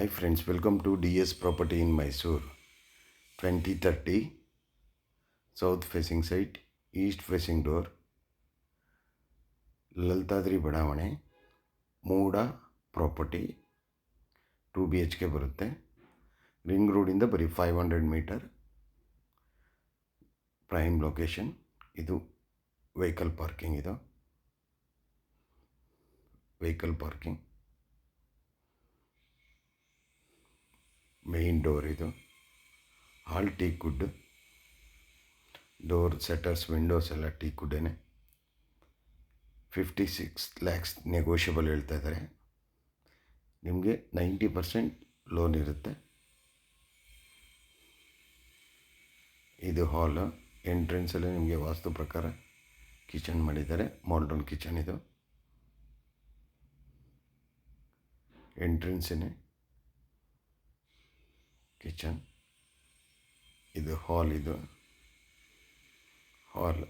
Hi friends, welcome to DS Property in Mysore. 2030 south facing site, east facing door, Lalitadri ಬಡಾವಣೆ Muda property two B H K ಬರುತ್ತೆ ring ರೋಡಿಂದ ಬರೀ five hundred metre prime location ಇದು vehicle parking ಇದು vehicle parking main door ಇದು. Hall teak door shutters windows ಎಲ್ಲ ಟೀ ಕುಡ್ಡೇನೆ ಫಿಫ್ಟಿ ಸಿಕ್ಸ್ ಲ್ಯಾಕ್ಸ್ ನೆಗೋಷಿಯಬಲ್ ಹೇಳ್ತಾ ಇದ್ದಾರೆ. ನಿಮಗೆ ನೈಂಟಿ ಪರ್ಸೆಂಟ್ ಲೋನ್ ಇರುತ್ತೆ. ಇದು ಹಾಲ್ ಎಂಟ್ರೆನ್ಸಲ್ಲಿ ನಿಮಗೆ ವಾಸ್ತು ಪ್ರಕಾರ ಕಿಚನ್ ಮಾಡಿದ್ದಾರೆ. ಮಾಡ್ರನ್ ಕಿಚನ್ ಇದು. ಎಂಟ್ರೆನ್ಸೇ ಕಿಚನ್, ಇದು ಹಾಲ್ ಇದು. Hall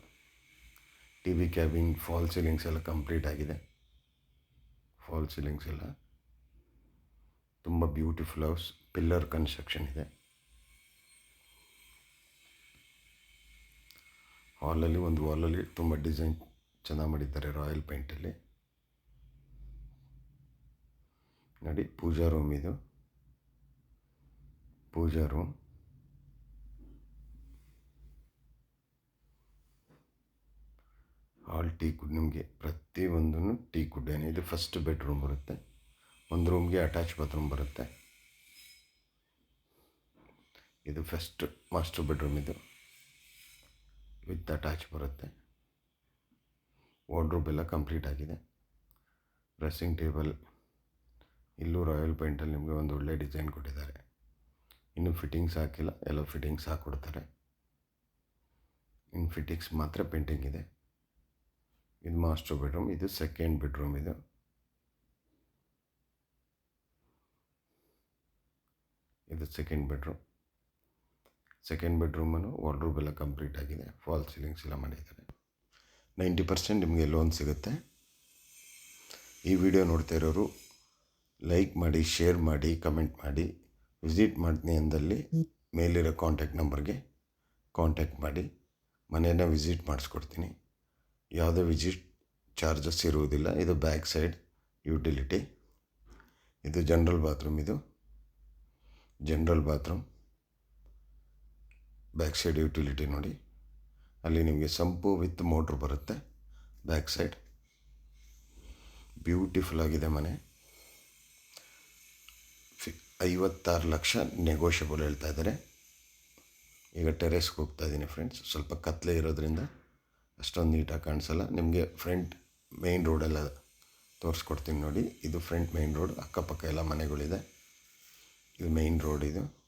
T V cabin false ceilings ಎಲ್ಲ ಕಂಪ್ಲೀಟ್ ಆಗಿದೆ. ಫಾಲ್ ಸೀಲಿಂಗ್ಸ್ ಎಲ್ಲ. ತುಂಬ ಬ್ಯೂಟಿಫುಲ್ ಹೌಸ್ ಪಿಲ್ಲರ್ ಕನ್ಸ್ಟ್ರಕ್ಷನ್ ಇದೆ. ಹಾಲಲ್ಲಿ ಒಂದು ವಾಲಲ್ಲಿ ತುಂಬ ಡಿಸೈನ್ ಚೆನ್ನಾಗಿ ಮಾಡಿದ್ದಾರೆ ರಾಯಲ್ ಪೇಂಟಲ್ಲಿ ನೋಡಿ ಪೂಜಾ ರೂಮ್ ಇದು. Puja room hall teak wood, ನಿಮಗೆ ಪ್ರತಿಯೊಂದೂ ಟೀ ಕುಡ್ಡೇನೆ. ಇದು ಫಸ್ಟ್ ಬೆಡ್ರೂಮ್ ಬರುತ್ತೆ. ಒಂದು ರೂಮ್ಗೆ ಅಟ್ಯಾಚ್ ಬಾತ್ರೂಮ್ ಬರುತ್ತೆ. ಇದು ಫಸ್ಟ್ ಮಾಸ್ಟರ್ ಬೆಡ್ರೂಮ್ ಇದು. ವಿತ್ ಅಟ್ಯಾಚ್ ಬರುತ್ತೆ. ವಾರ್ಡ್ರೂಬ್ ಎಲ್ಲ ಕಂಪ್ಲೀಟ್ ಆಗಿದೆ. ಡ್ರೆಸ್ಸಿಂಗ್ ಟೇಬಲ್ ಇಲ್ಲೂ ರಾಯಲ್ ಪೇಂಟಲ್ಲಿ ನಿಮಗೆ ಒಂದು ಒಳ್ಳೆ ಡಿಸೈನ್ ಕೊಟ್ಟಿದ್ದಾರೆ. ಇನ್ನು ಫಿಟ್ಟಿಂಗ್ಸ್ ಹಾಕಿಲ್ಲ, ಎಲ್ಲ ಫಿಟ್ಟಿಂಗ್ಸ್ ಹಾಕ್ಕೊಡ್ತಾರೆ ಇನ್ನು ಫಿಟ್ಟಿಂಗ್ಸ್ ಮಾತ್ರ ಪೇಂಟಿಂಗ್ ಇದೆ. ಇದು ಮಾಸ್ಟರ್ ಬೆಡ್ರೂಮ್ ಇದು ಸೆಕೆಂಡ್ ಬೆಡ್ರೂಮ್ ಇದು. ಇದು ಸೆಕೆಂಡ್ ಬೆಡ್ರೂಮ್ ಸೆಕೆಂಡ್ ಬೆಡ್ರೂಮನ್ನು ವಾರ್ಡ್ರೂಬ್ ಎಲ್ಲ ಕಂಪ್ಲೀಟ್ ಆಗಿದೆ. ಫಾಲ್ ಸೀಲಿಂಗ್ಸ್ ಎಲ್ಲ ಮಾಡಿದ್ದಾರೆ. ನೈಂಟಿ ಪರ್ಸೆಂಟ್ ನಿಮಗೆ ಲೋನ್ ಸಿಗುತ್ತೆ. ಈ ವಿಡಿಯೋ ನೋಡ್ತಾ ಇರೋರು ಲೈಕ್ ಮಾಡಿ ಶೇರ್ ಮಾಡಿ ಕಮೆಂಟ್ ಮಾಡಿ. ವಿಸಿಟ್ ಮಾಡ್ತೀನಿ ಅಂದಲ್ಲಿ ಮೇಲಿರೋ ಕಾಂಟ್ಯಾಕ್ಟ್ ನಂಬರ್ಗೆ ಕಾಂಟ್ಯಾಕ್ಟ್ ಮಾಡಿ ಮನೆಯನ್ನು ವಿಸಿಟ್ ಮಾಡಿಸ್ಕೊಡ್ತೀನಿ. ಯಾವುದೇ ವಿಸಿಟ್ ಚಾರ್ಜಸ್ ಇರುವುದಿಲ್ಲ. ಇದು ಬ್ಯಾಕ್ ಸೈಡ್ ಯುಟಿಲಿಟಿ. ಇದು ಜನರಲ್ ಬಾತ್ರೂಮ್ ಇದು. General bathroom. Back side utility ನೋಡಿ. ಅಲ್ಲಿ ನಿಮಗೆ ಸಂಪು ವಿತ್ ಮೋಟ್ರ್ ಬರುತ್ತೆ. Back side. ಬ್ಯೂಟಿಫುಲ್ ಆಗಿದೆ ಮನೆ. ಐವತ್ತಾರು ಲಕ್ಷ ನೆಗೋಷಿಯಬಲ್ ಹೇಳ್ತಾ ಇದ್ದಾರೆ. ಈಗ ಟೆರೆಸ್ಗೆ ಹೋಗ್ತಾ ಇದ್ದೀನಿ ಫ್ರೆಂಡ್ಸ್ ಸ್ವಲ್ಪ ಕತ್ಲೆ ಇರೋದ್ರಿಂದ ಅಷ್ಟೊಂದು ನೀಟಾಗಿ ಕಾಣಿಸಲ್ಲ. ನಿಮಗೆ ಫ್ರಂಟ್ ಮೇಯ್ನ್ ರೋಡೆಲ್ಲ ತೋರಿಸ್ಕೊಡ್ತೀನಿ ನೋಡಿ. ಇದು ಫ್ರಂಟ್ ಮೇಯ್ನ್ ರೋಡ್ ಅಕ್ಕಪಕ್ಕ ಎಲ್ಲ ಮನೆಗಳಿದೆ. ಇದು ಮೇಯ್ನ್ ರೋಡ್ ಇದು.